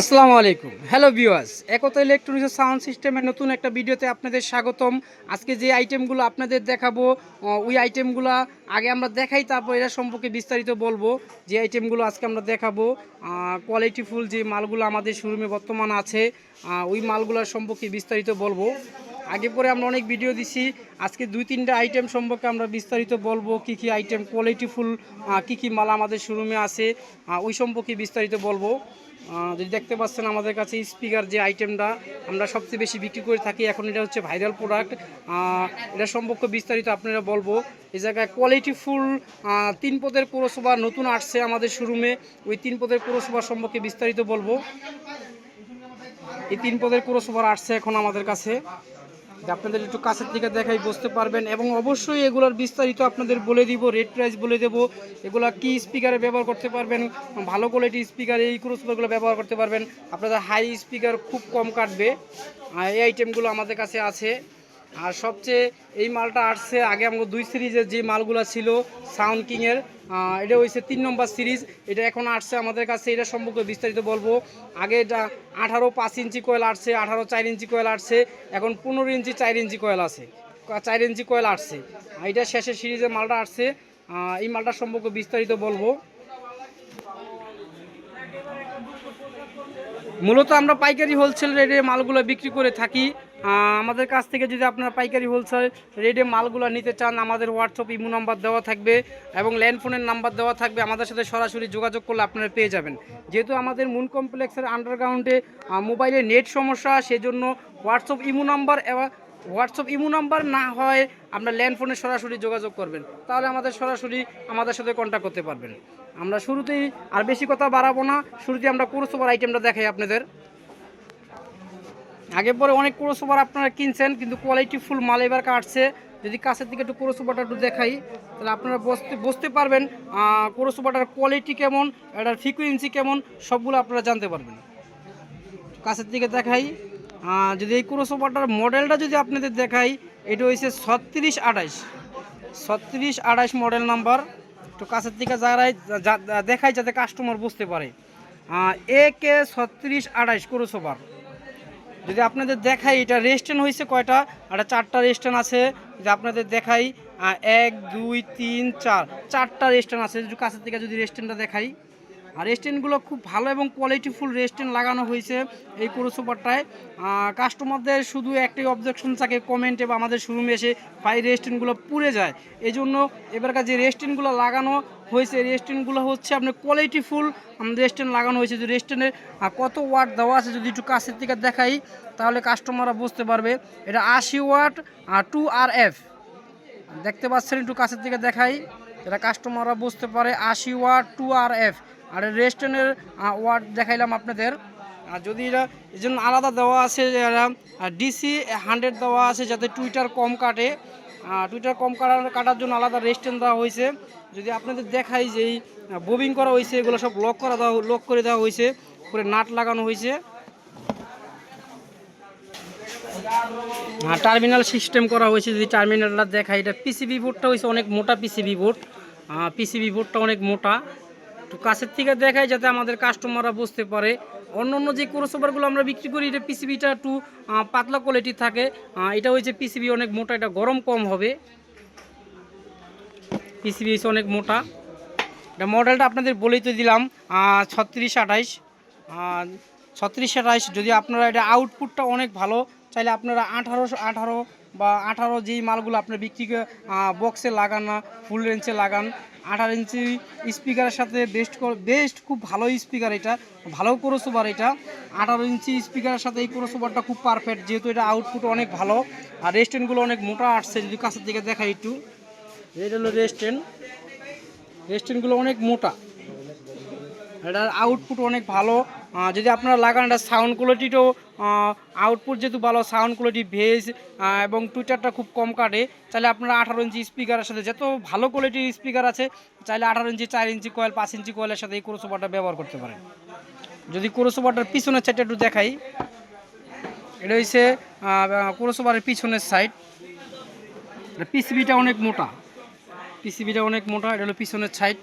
আসসালামু আলাইকুম। Hello viewers Ekta electronics sound সিস্টেমের নতুন একটা ভিডিওতে আপনাদের স্বাগতম। আজকে যে আইটেমগুলো আপনাদের দেখাবো ওই আইটেমগুলো আগে আমরা দেখাই, তারপর এরা সম্পর্কে বিস্তারিত বলব। যে আইটেমগুলো আজকে আমরা দেখাবো কোয়ালিটিফুল যে মালগুলো আমাদের শোরুমে বর্তমান আছে ওই মালগুলোর সম্পর্কে বিস্তারিত বলব। আগে পরে আমরা অনেক ভিডিও দিছি। আজকে দুই, তিনটা আইটেম সম্পর্কে আমরা বিস্তারিত বলব, কি কি আইটেম কোয়ালিটিফুল কি কি মাল আমাদের শোরুমে আছে ওই সম্পর্কে বিস্তারিত বলব। যদি দেখতে পাচ্ছেন আমাদের কাছে স্পিকার যে আইটেমটা আমরা সবচেয়ে বেশি বিক্রি করে থাকি, এখন এটা হচ্ছে ভাইরাল প্রোডাক্ট এটা সম্পর্কে বিস্তারিত আপনারা বলব। এই জায়গায় কোয়ালিটিফুল তিন পদের পৌরসভা নতুন আসছে আমাদের শোরুমে ওই তিন পদের পৌরসভা সম্পর্কে বিস্তারিত বলব। এই তিন পদের পৌরসভার আসছে এখন আমাদের কাছে। আপনাদের একটু কাছের থেকে দেখাই বুঝতে পারবেন। এবং অবশ্যই এগুলোর বিস্তারিত আপনাদের বলে দিব রেড প্রাইস বলে দেব। এগুলো কি স্পিকারে ব্যবহার করতে পারবেন? ভালো কোয়ালিটি স্পিকার এই ক্রুসগুলো ব্যবহার করতে পারবেন। আপনাদের হাই স্পিকার খুব কম কাটবে। এই আইটেমগুলো আমাদের কাছে আছে। আর সবচেয়ে এই মালটা আসছে আগে আমাদের দুই সিরিজের যে মালগুলো ছিল সাউন্ড কিংয়ের এটা হয়েছে তিন নম্বর সিরিজ, এটা এখন আসছে আমাদের কাছে, এটা সম্পর্কে বিস্তারিত বলব। আগে এটা আঠারো পাঁচ ইঞ্চি কয়েল আসছে, আঠারো চার ইঞ্চি কয়েল আসছে, এখন পনেরো ইঞ্চি চার ইঞ্চি কয়েল আছে চার ইঞ্চি কয়েল আসছে। এটা শেষের সিরিজের মালটা আসছে এই মালটা সম্পর্কে বিস্তারিত বলব। মূলত আমরা পাইকারি হোলসেল রেটে মালগুলো বিক্রি করে থাকি। আমাদের কাছ থেকে যদি আপনারা পাইকারি হোলসেল রেডে মালগুলো নিতে চান, আমাদের হোয়াটসঅ্যাপ ইমো নাম্বার দেওয়া থাকবে এবং ল্যান্ডফোনের নাম্বার দেওয়া থাকবে। আমাদের সাথে সরাসরি যোগাযোগ করলে আপনারা পেয়ে যাবেন। যেহেতু আমাদের মুন কমপ্লেক্সের আন্ডারগ্রাউন্ডে মোবাইলে নেট সমস্যা, সেজন্য হোয়াটসঅ্যাপ ইমো নাম্বার এবং হোয়াটসঅ্যাপ ইমো নাম্বার না হয় আপনার ল্যান্ডফোনে সরাসরি যোগাযোগ করবেন। তাহলে আমাদের সরাসরি আমাদের সাথে কন্ট্যাক্ট করতে পারবেন। আমরা শুরুতেই আর বেশি কথা বাড়াবো না। শুরুতেই আমরা কোরসোবার আইটেমটা দেখাই আপনাদের। আগে পরে অনেক কোরসোবার আপনারা কিনছেন, কিন্তু কোয়ালিটি ফুল মাল এবার কাটছে। যদি কাছের দিকে একটু কোরসোবাটা একটু দেখাই, তাহলে আপনারা বসতে, বুঝতে পারবেন কোরসোবাটার কোয়ালিটি কেমন, এটার ফ্রিকুয়েন্সি কেমন, সবগুলো আপনারা জানতে পারবেন। কাছের দিকে দেখাই যদি এই ক্রোসোভারটার মডেলটা যদি আপনাদের দেখাই, এটা হয়েছে ছত্রিশ আঠাইশ ছত্রিশ আঠাইশ মডেল নাম্বার একটু কাছের দিকে যারাই, যা- যা- দেখাই যাতে কাস্টমার বুঝতে পারে। এ কে ছত্রিশ আঠাইশ ক্রোসোভার। যদি আপনাদের দেখাই, এটা রেস্টেন হয়েছে কয়টা? একটা চারটা রেস্টেন আছে, যদি আপনাদের দেখাই এক, দুই, তিন, চার, চারটা রেস্টেন আছে। কাছের থেকে যদি রেস্টেনটা দেখাই। আর রেস্টেন্টগুলো খুব ভালো এবং কোয়ালিটিফুল রেস্টেন্ট লাগানো হয়েছে এই পুরো সুপারটায় কাস্টমারদের শুধু একটাই অবজেকশন থাকে কমেন্টে বা আমাদের শোরুমে এসে ভাই রেস্টেন্টগুলো পুড়ে যায়। এই জন্য এবারকার যে রেস্টেন্টগুলো লাগানো হয়েছে রেস্টেন্টগুলো হচ্ছে আপনার কোয়ালিটিফুল রেস্টেন্ট লাগানো হয়েছে। যে রেস্টেন্টের কত ওয়াট দেওয়া আছে যদি একটু কাছের থেকে দেখাই, তাহলে কাস্টমাররা বুঝতে পারবে। এটা আশি ওয়াট আর টু আর এফ দেখতে পাচ্ছেন, একটু কাছের দিকে দেখাই। এটা কাস্টমাররা বুঝতে পারে, আশি ওয়াট টু আর এফ আর রেস্টেনের ওয়ার্ড দেখাইলাম আপনাদের। আর যদি এটা এই জন্য আলাদা দেওয়া আছে ডিসি হান্ড্রেড দেওয়া আছে যাতে টুইটার কম কাটে। টুইটার কম কাটার কাটার জন্য আলাদা রেস্টেন দেওয়া হয়েছে। যদি আপনাদের দেখাই যে এই বোবিং করা হয়েছে, এগুলো সব লক করা দেওয়া লক করে দেওয়া হয়েছে। করে নাট লাগানো হয়েছে। হ্যাঁ টার্মিনাল সিস্টেম করা হয়েছে, যদি টার্মিনালটা দেখাই, এটা পিসিবি বোর্ডটা হয়েছে, অনেক মোটা পিসিবি বোর্ড পিসিবি বোর্ডটা অনেক মোটা। একটু কাছের থেকে দেখাই যাতে আমাদের কাস্টমাররা বুঝতে পারে। অন্য অন্য যে ক্রোসোভারগুলো আমরা বিক্রি করি, এটা পিসিবিটা একটু পাতলা কোয়ালিটি থাকে। এটা হয়েছে পিসিবি অনেক মোটা, এটা গরম কম হবে। পিসিবি হচ্ছে অনেক মোটা। এটা মডেলটা আপনাদের বলেই তো দিলাম ছত্রিশ আঠাইশ ছত্রিশ আঠাইশ যদি আপনারা এটা আউটপুটটা অনেক ভালো চাইলে আপনারা আঠারোশো, আঠারো বা আঠারো যেই মালগুলো আপনার বিক্রি বক্সে লাগান না ফুল রেঞ্জে লাগান। আঠারো ইঞ্চি স্পিকারের সাথে বেস্ট বেস্ট খুব ভালো স্পিকার এটা। ভালো ক্রোসোভার এটা। আঠারো ইঞ্চি স্পিকারের সাথে এই ক্রোসোভারটা খুব পারফেক্ট যেহেতু এটা আউটপুট অনেক ভালো। আর রেস্টেন্টগুলো অনেক মোটা আসছে, যদি কাছের দিকে দেখা একটু। এটা হলো রেস্টেন্ট রেস্টেন্টগুলো অনেক মোটা। এটার আউটপুট অনেক ভালো। যদি আপনারা লাগান এটা সাউন্ড কোয়ালিটিটাও আউটপুট যেহেতু ভালো সাউন্ড কোয়ালিটি ভেজ এবং টুইটারটা খুব কম কাটে চাইলে আপনারা আঠারো ইঞ্চি স্পিকারের সাথে, যত ভালো কোয়ালিটির স্পিকার আছে, চাইলে আঠারো ইঞ্চি চার ইঞ্চি কয়েল পাঁচ ইঞ্চি কয়েলের সাথে এই ক্রোসোভারটা ব্যবহার করতে পারেন। যদি ক্রোসোভারটার পিছনের সাইডটা একটু দেখাই, এটা হচ্ছে ক্রোসোভারের পিছনের সাইড পিসিবিটা অনেক মোটা। পিসিবিটা অনেক মোটা, এটা হলো পিছনের সাইড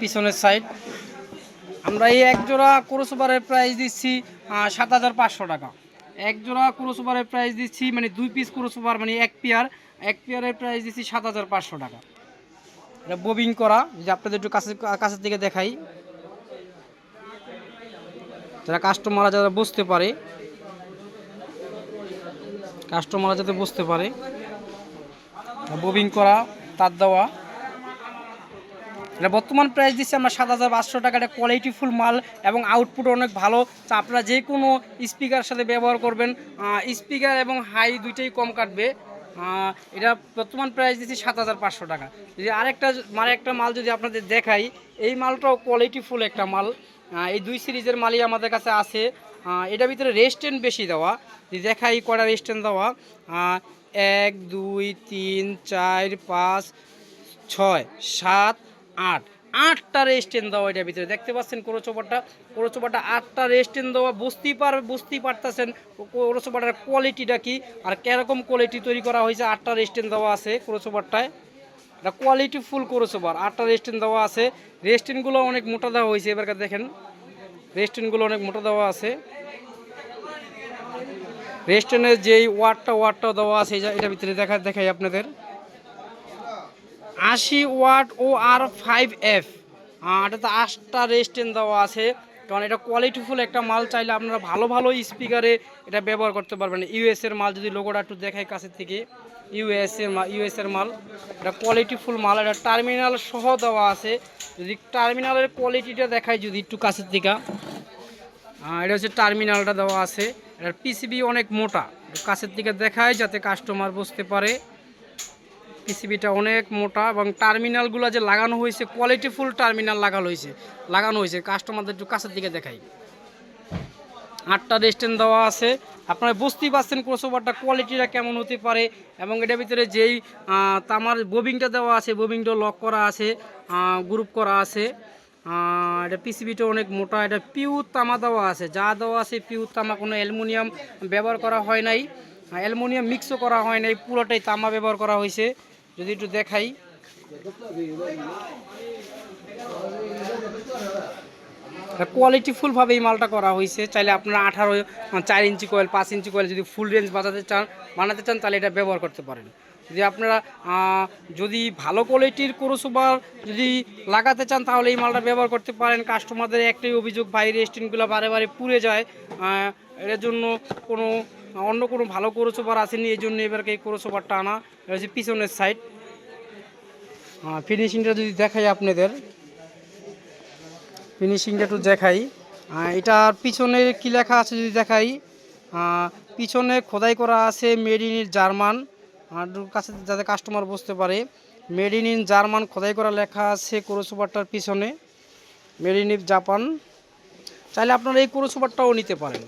পিছনের সাইড আমরা এই এক জোড়া ক্রোসোভারের প্রাইস দিচ্ছি সাত হাজার পাঁচশো টাকা। এক জোড়া ক্রোসোভারের প্রাইস দিচ্ছি মানে দুই পিস ক্রোসোভার মানে এক পেয়ার এক পেয়ারের প্রাইস দিচ্ছি সাত হাজার পাঁচশো টাকা। এটা ববিং করা যে আপনাদের একটু কাছে কাছের দিকে দেখাই। যারা কাস্টমাররা যারা বুঝতে পারে। কাস্টমাররা যাতে বুঝতে পারে। ববিং করা, তার দেওয়া। এটা বর্তমান প্রাইস দিচ্ছি আমরা সাত হাজার পাঁচশো টাকা। এটা কোয়ালিটিফুল মাল এবং আউটপুট অনেক ভালো। তো আপনারা যে কোনো স্পিকার সাথে ব্যবহার করবেন। স্পিকার এবং হাই দুইটাই কম কাটবে। এটা বর্তমান প্রাইস দিচ্ছি সাত হাজার পাঁচশো টাকা। যদি আরেকটা মানে একটা মাল যদি আপনাদের দেখাই, এই মালটাও কোয়ালিটিফুল একটা মাল। এই দুই সিরিজের মালই আমাদের কাছে আছে। এটার ভিতরে রেস্টেন্ট বেশি দেওয়া। যদি দেখাই কটা রেস্টেন্ট দেওয়া? এক, দুই, তিন, চার, পাঁচ, ছয়, সাত আট। আটটা রেস্টেন্ট দেওয়া এটার ভিতরে। দেখতে পাচ্ছেন কোরো চোপাটা? কোরো চোপাটা আটটা রেস্টেন্ট দেওয়া। বুঝতেই পারবে বুঝতেই পারতেছেন কোরো চোপাটার কোয়ালিটিটা কি আর কীরকম কোয়ালিটি তৈরি করা হয়েছে। আটটা রেস্টেন্ট দেওয়া আছে কোরো চোপারটায় এটা কোয়ালিটি ফুল কোরো চোপার। আটটা রেস্টেন্ট দেওয়া আছে। রেস্টেন্টগুলো অনেক মোটা দেওয়া হয়েছে। এবার দেখেন। রেস্টেন্টগুলো অনেক মোটা দেওয়া আছে। রেস্টেন্টের যেই ওয়াটটা ওয়াটটা দেওয়া আছে এটার ভিতরে দেখা দেখাই আপনাদের। আশি ওয়াট ও আর ফাইভ এফ এটা এটাতে আটটা রেস্টেন্ট দেওয়া আছে। কারণ এটা কোয়ালিটিফুল একটা মাল চাইলে আপনারা ভালো ভালো স্পিকারে এটা ব্যবহার করতে পারবেন। ইউএস এর মাল যদি লোগোটা একটু দেখাই কাছের থেকে। ইউএস এর মাল ইউএস এর মাল। এটা কোয়ালিটিফুল মাল। এটা টার্মিনাল সহ দেওয়া আছে। যদি টার্মিনালের কোয়ালিটিটা দেখায় যদি একটু কাছের থেকে। এটা হচ্ছে টার্মিনালটা দেওয়া আছে। এটার পিসিবি অনেক মোটা। কাছের দিকে দেখায় যাতে কাস্টমার বুঝতে পারে। পিসিবিটা অনেক মোটা এবং টার্মিনালগুলো যে লাগানো হয়েছে কোয়ালিটিফুল টার্মিনাল লাগানো হয়েছে লাগানো হয়েছে। কাস্টমারদের একটু কাছের দিকে দেখাই। আটটা রেস্টেন্ট দেওয়া আছে। আপনারা বুঝতেই পারছেন ক্রসওভারটা কোয়ালিটিটা কেমন হতে পারে এবং এটার ভিতরে যেই তামার বোবিংটা দেওয়া আছে বোবিংটা লক করা আছে গ্রুপ করা আছে। এটা পিসিবিটা অনেক মোটা, এটা পিউর তামা দেওয়া আছে। যা দেওয়া আছে পিউর তামা, কোনো অ্যালুমিনিয়াম ব্যবহার করা হয় নাই। অ্যালুমিনিয়াম মিক্সও করা হয় নাই, পুরোটাই তামা ব্যবহার করা হয়েছে। যদি একটু দেখাই। কোয়ালিটি কোয়ালিটিফুলভাবে এই মালটা করা হয়েছে। চাইলে আপনারা আঠারো চার ইঞ্চি কয়েল পাঁচ ইঞ্চি কয়েল যদি ফুল রেঞ্জ বাজাতে চান, বানাতে চান, তাহলে এটা ব্যবহার করতে পারেন। যদি আপনারা যদি ভালো কোয়ালিটির ক্রোসোভার যদি লাগাতে চান, তাহলে এই মালটা ব্যবহার করতে পারেন। কাস্টমারদের একটাই অভিযোগ বাইরে রেস্টুরেন্টগুলো বারে বারে পুড়ে যায়। এর জন্য কোনো অন্য কোনো ভালো ক্রোসোভার আসেনি এই জন্য এবারকে এই ক্রোসোভারটা আনা। এটা হচ্ছে পিছনের সাইড ফিনিশিংটা যদি দেখাই আপনাদের। ফিনিশিংটা একটু দেখাই। আহ, এটার পিছনে কি লেখা আছে যদি দেখাই? পিছনে খোদাই করা আছে মেড ইন জার্মান। কাছে যাতে কাস্টমার বুঝতে পারে। মেড ইন ইন জার্মান খোদাই করা লেখা আছে কোরোসুপারটার পিছনে। মেড ইন জাপান চাইলে আপনারা এই কোরোসুপারটাও নিতে পারেন।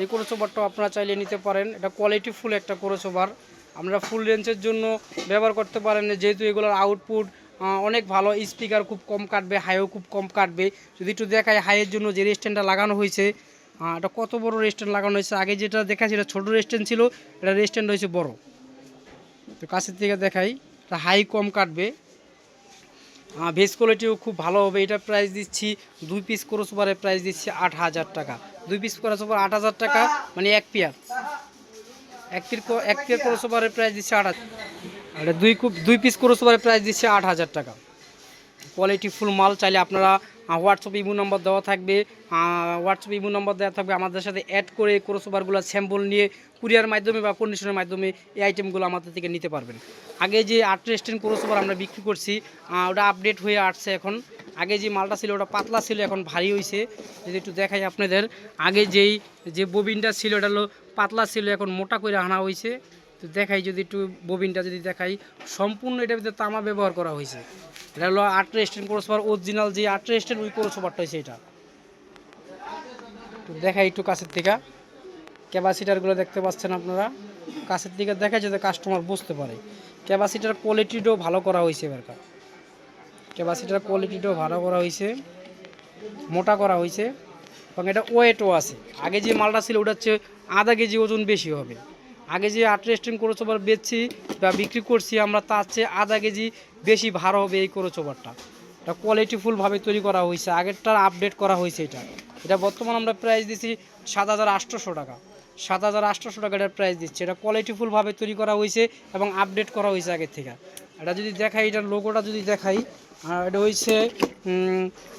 এই কোরোসোভারটাও আপনারা চাইলে নিতে পারেন। এটা কোয়ালিটি ফুল একটা কোরোসোভার আমরা ফুল রেঞ্জের জন্য ব্যবহার করতে পারেন। যেহেতু এগুলোর আউটপুট অনেক ভালো। স্পিকার খুব কম কাটবে হাইও খুব কম কাটবে। যদি একটু দেখায় হাইয়ের জন্য যে রেস্টুরেন্টটা লাগানো হয়েছে এটা কত বড় রেস্টুরেন্ট লাগানো হয়েছে? আগে যেটা দেখা সেটা ছোটো রেস্টুরেন্ট ছিল, এটা রেস্টুরেন্ট হয়েছে বড়। তো কাছের থেকে দেখাই, এটা হাই কম কাটবে। ভেজ কোয়ালিটিও খুব ভালো হবে। এটা প্রাইস দিচ্ছি, দুই পিস ক্রসওভারের প্রাইস দিচ্ছি আট হাজার টাকা। দুই পিস ক্রসওভার আট হাজার টাকা মানে এক পেয়ার এক পির এক পেয়ার ক্রসওভারের প্রাইস দিচ্ছে আট হাজার। দুই দুই পিস ক্রসওভারের প্রাইস দিচ্ছে আট হাজার টাকা। কোয়ালিটি ফুল মাল চাইলে আপনারা হোয়াটসঅ্যাপ ইমো নম্বর দেওয়া থাকবে। হোয়াটসঅ্যাপ ইমো নম্বর দেওয়া থাকবে। আমাদের সাথে অ্যাড করে ক্রসওভারগুলো স্যাম্পল নিয়ে কুরিয়ার মাধ্যমে বা কন্ডিশনের মাধ্যমে এই আইটেমগুলো আমাদের থেকে নিতে পারবেন। আগে যে আট রেস্টেন্ট ক্রসওভার আমরা বিক্রি করছি ওটা আপডেট হয়ে আসছে এখন। আগে যে মালটা ছিল ওটা পাতলা ছিল, এখন ভারী হয়েছে যদি একটু দেখাই আপনাদের, আগে যেই, যে ববিনটা ছিল, ওটা হলো পাতলা ছিল, এখন মোটা করে আনা হয়েছে তো দেখাই যদি একটু ববিনটা যদি দেখাই, সম্পূর্ণ এটার ভিতরে তামা ব্যবহার করা হয়েছে। এটা হলো আট রেস্টেন্ট ক্রসওভার অরিজিনাল যে আট রেস্টেন্ট ওই ক্রসওভারটা হয়েছে এটা। তো দেখাই একটু কাছের থেকে ক্যাপাসিটারগুলো দেখতে পাচ্ছেন আপনারা। কাছের দিকে দেখা যাতে কাস্টমার বুঝতে পারে। ক্যাপাসিটার কোয়ালিটিটাও ভালো করা হয়েছে এবারকার। ক্যাপাসিটার কোয়ালিটিটাও ভালো করা হয়েছে। মোটা করা হয়েছে। এবং এটা ওয়েটও আছে। আগে যে মালটা ছিল, ওটা হচ্ছে আধা কেজি ওজন বেশি হবে। আগে যে আট রেস্টুরেন্ট কোরোচোবার বেচছি বা বিক্রি করছি আমরা তার চেয়ে আধা কেজি বেশি ভার হবে এই কোরোচোবারটা এটা কোয়ালিটিফুলভাবে তৈরি করা হয়েছে। আগেরটার আপডেট করা হয়েছে এটা। এটা বর্তমান আমরা প্রাইস দিচ্ছি সাত হাজার আটশোশো টাকা। সাত হাজার আটশোশো টাকা এটার প্রাইস দিচ্ছে। এটা কোয়ালিটিফুলভাবে তৈরি করা হয়েছে এবং আপডেট করা হয়েছে আগের থেকে। এটা যদি দেখাই এটার লোগোটা যদি দেখাই আহ, এটা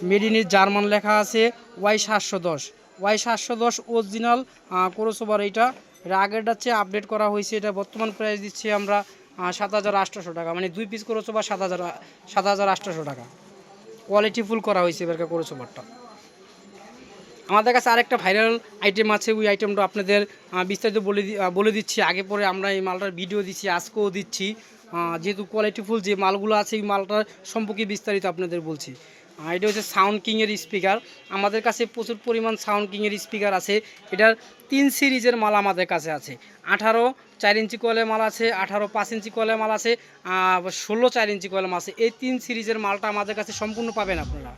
মেড ইন জার্মান লেখা আছে ওয়াই সাতশো দশ। ওয়াই সাতশো দশ অরিজিনাল ক্রোসোভার এইটা এটা আগেরটা চেয়ে আপডেট করা হয়েছে, এটা বর্তমান প্রাইস দিচ্ছি আমরা সাত হাজার আটশোশো টাকা। মানে দুই পিস করেছ বা সাত হাজার সাত হাজার আটশোশো টাকা। কোয়ালিটি ফুল করা হয়েছে এবারকার ক্রোসোভারটা আমাদের কাছে আরেকটা ভাইরাল আইটেম আছে, ওই আইটেমটা আপনাদের বিস্তারিত বলে বলে দিচ্ছি। আগে পরে আমরা এই মালটার ভিডিও দিচ্ছি, আজকেও দিচ্ছি। যেহেতু কোয়ালিটিফুল যে মালগুলো আছে, এই মালটার সম্পর্কে বিস্তারিত আপনাদের বলছি। এটা হচ্ছে সাউন্ড কিংয়ের স্পিকার। আমাদের কাছে প্রচুর পরিমাণ সাউন্ড কিংয়ের স্পিকার আছে। এটার তিন সিরিজের মাল আমাদের কাছে আছে। আঠারো চার ইঞ্চি কয়েলের মাল আছে, আঠারো পাঁচ ইঞ্চি কয়েলের মাল আছে ষোলো চার ইঞ্চি কয়েলের মাল আছে। এই তিন সিরিজের মালটা আমাদের কাছে সম্পূর্ণ পাবেন আপনারা।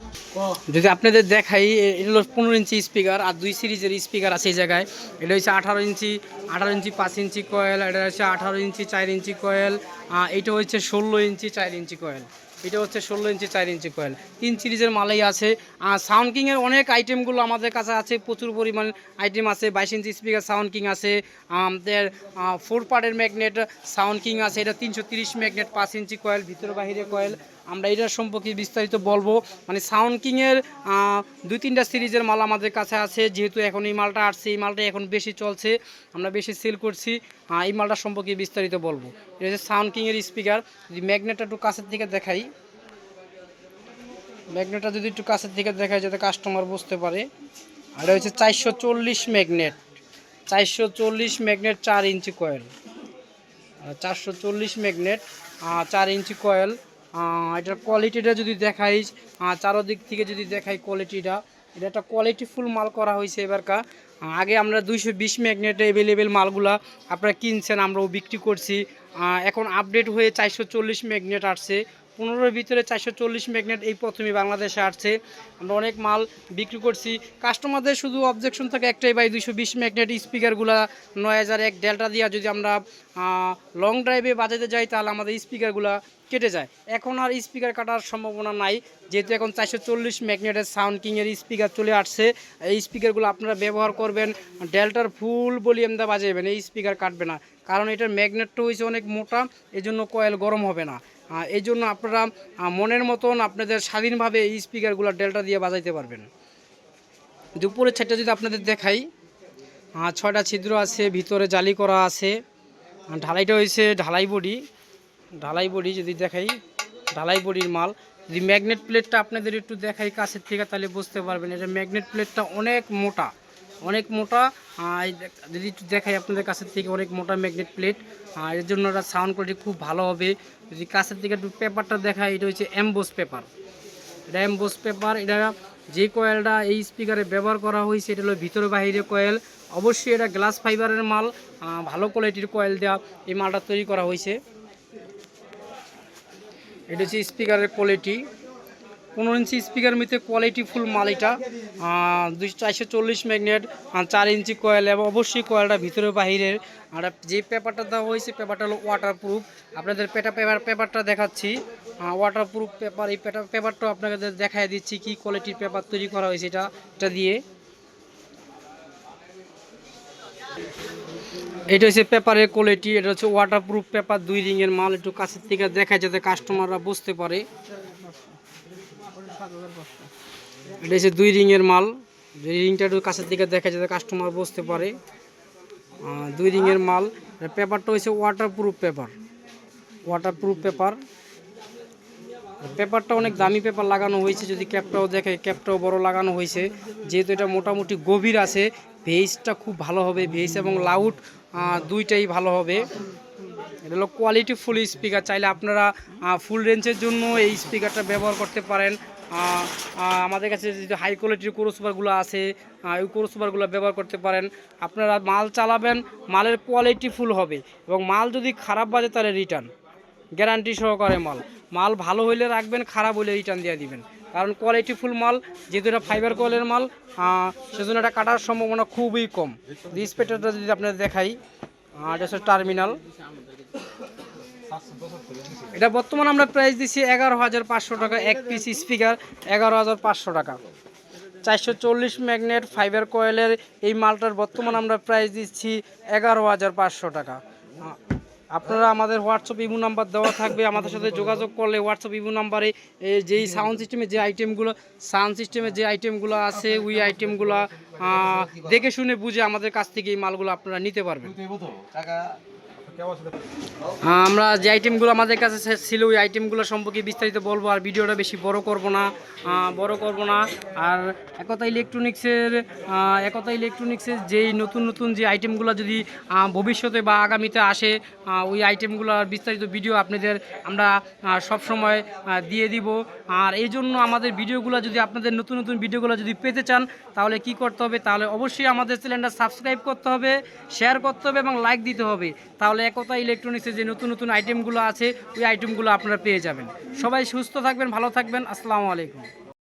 যদি আপনাদের দেখাই, এ- এটা হলো পনেরো ইঞ্চি স্পিকার আর দুই সিরিজের স্পিকার আছে এই জায়গায়। এটা হচ্ছে আঠারো ইঞ্চি আঠারো ইঞ্চি পাঁচ ইঞ্চি কয়েল, এটা হচ্ছে আঠারো ইঞ্চি চার ইঞ্চি কয়েল এটা হচ্ছে ষোলো ইঞ্চি চার ইঞ্চি কয়েল। এটা হচ্ছে ষোলো ইঞ্চি, চার ইঞ্চি কয়েল তিন সিরিজের মালাই আছে। আর সাউন্ড কিংয়ের অনেক আইটেমগুলো আমাদের কাছে আছে, প্রচুর পরিমাণ আইটেম আছে। বাইশ ইঞ্চি স্পিকার সাউন্ড কিং আছে। আমাদের ফোর পার্টের ম্যাগনেট সাউন্ড কিং আছে। এটা তিনশো তিরিশ ম্যাগনেট পাঁচ ইঞ্চি কয়েল ভিতরে বাহিরে কয়েল আমরা এটার সম্পর্কে বিস্তারিত বলব। মানে সাউন্ড কিংয়ের দুই তিনটা সিরিজের মাল আমাদের কাছে আছে, যেহেতু এখন এই মালটা আসছে, এই মালটা এখন বেশি চলছে, আমরা বেশি সেল করছি এই মালটা সম্পর্কে বিস্তারিত বলব। এটা হচ্ছে সাউন্ড কিংয়ের স্পিকার যদি ম্যাগনেটটা একটু কাছের দিকে দেখাই। ম্যাগনেটটা যদি একটু কাছের দিকে দেখায় যাতে কাস্টমার বুঝতে পারে। আর এটা হচ্ছে চারশো চল্লিশ ম্যাগনেট চারশো চল্লিশ ম্যাগনেট চার ইঞ্চি কয়েল চারশো চল্লিশ ম্যাগনেট চার ইঞ্চি কয়েল এটার কোয়ালিটিটা যদি দেখাই চারোদিক থেকে যদি দেখাই কোয়ালিটিটা এটা একটা কোয়ালিটিফুল মাল করা হয়েছে এবারকা আহ, আগে আমরা দুইশো বিশ ম্যাগনেটে অ্যাভেলেবেল মালগুলা আপনারা কিনছেন আমরাও বিক্রি করছি। এখন আপডেট হয়ে চারশো চল্লিশ ম্যাগনেট আসছে। পনেরোর ভিতরে চারশো চল্লিশ ম্যাগনেট এই প্রথমে বাংলাদেশে আসছে। আমরা অনেক মাল বিক্রি করছি। কাস্টমারদের শুধু অবজেকশন থাকে একটাই বাই দুইশো বিশ ম্যাগনেট স্পিকারগুলো নয় হাজার এক ডেল্টা দিয়া যদি আমরা লং ড্রাইভে বাজাতে যাই তাহলে আমাদের স্পিকারগুলো কেটে যায়। এখন আর স্পিকার কাটার সম্ভাবনা নাই। যেহেতু এখন চারশো চল্লিশ ম্যাগনেটের সাউন্ড কিংয়ের স্পিকার চলে আসছে, এই স্পিকারগুলো আপনারা ব্যবহার করবেন ডেল্টার ফুল ভলিউম দিয়ে বাজাবেন এই স্পিকার কাটবে না। কারণ এটার ম্যাগনেটটা হয়েছে অনেক মোটা, এজন্য কয়েল গরম হবে না। এই জন্য আপনারা মনের মতন আপনাদের স্বাধীনভাবে এই স্পিকারগুলো ডেল্টা দিয়ে বাজাইতে পারবেন। দুপুরের ছাইটা যদি আপনাদের দেখাই ছয়টা ছিদ্র আছে, ভিতরে জালি করা আছে, ঢালাইটা হয়েছে ঢালাই বডি। ঢালাই বডি যদি দেখাই, ঢালাই বডির মাল। যদি ম্যাগনেট প্লেটটা আপনাদের একটু দেখাই কাছের থেকে, তাহলে বুঝতে পারবেন এটা ম্যাগনেট প্লেটটা অনেক মোটা অনেক মোটা। যদি একটু দেখাই আপনাদের কাছের থেকে, অনেক মোটা ম্যাগনেট প্লেট এর জন্য এটা সাউন্ড কোয়ালিটি খুব ভালো হবে। যদি কাছের থেকে একটু পেপারটা দেখায় এটা হচ্ছে অ্যাম্বোস পেপার এটা অ্যাম্বোস পেপার এটা যে কয়েলটা এই স্পিকারে ব্যবহার করা হয়েছে, এটা হলো ভিতরে বাহিরে কয়েল অবশ্যই এটা গ্লাস ফাইবারের মাল ভালো কোয়ালিটির কয়েল দেওয়া এই মালটা তৈরি করা হয়েছে। এটা হচ্ছে স্পিকারের কোয়ালিটি পনেরো ইঞ্চি স্পিকার মধ্যে কোয়ালিটি ফুল মাল এটা দুই চারশো চল্লিশ ম্যাগনেট চার ইঞ্চি কয়েল এবং অবশ্যই কয়েলটা ভিতরে বাহিরের। আর যে পেপারটা দেওয়া হয়েছে পেপারটা হলো ওয়াটার প্রুফ আপনাদের পেটা পেপার পেপারটা দেখাচ্ছি। ওয়াটার প্রুফ পেপার এই পেটা পেপারটা আপনাদের দেখাই দিচ্ছি কি কোয়ালিটির পেপার তৈরি করা হয়েছে এটা এটা দিয়ে। এটা হচ্ছে পেপারের কোয়ালিটি এটা হচ্ছে ওয়াটারপ্রুফ পেপার দুই রিংয়ের মাল একটু কাছের থেকে দেখা যাতে কাস্টমাররা বুঝতে পারে। এটা হচ্ছে দুই রিংয়ের মাল রিংটা একটু কাছের দিকে দেখা যাতে কাস্টমার বুঝতে পারে। দুই রিংয়ের মাল পেপারটা হচ্ছে ওয়াটারপ্রুফ পেপার ওয়াটারপ্রুফ পেপার পেপারটা অনেক দামি পেপার লাগানো হয়েছে, যদি ক্যাপটাও দেখে ক্যাপটাও বড় লাগানো হয়েছে। যেহেতু এটা মোটামুটি গভীর আছে ভেইসটা খুব ভালো হবে ভেইস এবং লাউড দুইটাই ভালো হবে। এটা হলো কোয়ালিটি ফুল স্পিকার চাইলে আপনারা ফুল রেঞ্জের জন্য এই স্পিকারটা ব্যবহার করতে পারেন। আমাদের কাছে যে হাই কোয়ালিটির ক্রোসবারগুলো আছে ওই ক্রোসবারগুলো ব্যবহার করতে পারেন। আপনারা মাল চালাবেন, মালের কোয়ালিটি ফুল হবে এবং মাল যদি খারাপ বাজে তাহলে রিটার্ন গ্যারান্টি সহকারে মাল। মাল ভালো হইলে রাখবেন, খারাপ হইলে রিটার্ন দিয়ে দিবেন। কারণ কোয়ালিটি ফুল মাল যেহেতু এটা ফাইবার কোয়ালের মাল সেজন্য এটা কাটার সম্ভাবনা খুবই কম। স্পেটারটা যদি আপনাদের দেখাই এটা হচ্ছে টার্মিনাল এটা বর্তমানে আমরা প্রাইস দিচ্ছি এগারো হাজার পাঁচশো টাকা এক পিস স্পিকার এগারো হাজার পাঁচশো টাকা। চারশো চল্লিশ ম্যাগনেট ফাইবার কয়েলের এই মালটার বর্তমানে আমরা প্রাইস দিচ্ছি এগারো হাজার পাঁচশো টাকা। আপনারা আমাদের হোয়াটসঅ্যাপ ইমো নাম্বার দেওয়া থাকবে, আমাদের সাথে যোগাযোগ করলে হোয়াটসঅ্যাপ ইমো নাম্বারে যেই সাউন্ড সিস্টেমে যে আইটেমগুলো সাউন্ড সিস্টেমে যে আইটেমগুলো আছে, ওই আইটেমগুলো দেখে শুনে বুঝে আমাদের কাছ থেকে এই মালগুলো আপনারা নিতে পারবেন। আমরা যে আইটেমগুলো আমাদের কাছে ছিল, ওই আইটেমগুলো সম্পর্কে বিস্তারিত বলব, আর ভিডিওটা বেশি বড় করব না। বড় করব না। আর একতা ইলেকট্রনিক্সের একতা ইলেকট্রনিক্সের যেই নতুন নতুন যে আইটেমগুলো যদি ভবিষ্যতে বা আগামীতে আসে ওই আইটেমগুলোর বিস্তারিত ভিডিও আপনাদের আমরা সব সময় দিয়ে দিব। আর এই জন্য আমাদের ভিডিওগুলো যদি আপনাদের নতুন নতুন ভিডিওগুলো যদি পেতে চান, তাহলে কি করতে হবে? তাহলে অবশ্যই আমাদের চ্যানেলটা সাবস্ক্রাইব করতে হবে শেয়ার করতে হবে এবং লাইক দিতে হবে। তাহলে একতা ইলেকট্রনিক্সে যে নতুন নতুন আইটেমগুলো আছে, ওই আইটেমগুলো আপনারা পেয়ে যাবেন। সবাই সুস্থ থাকবেন, ভালো থাকবেন, আসসালামু আলাইকুম।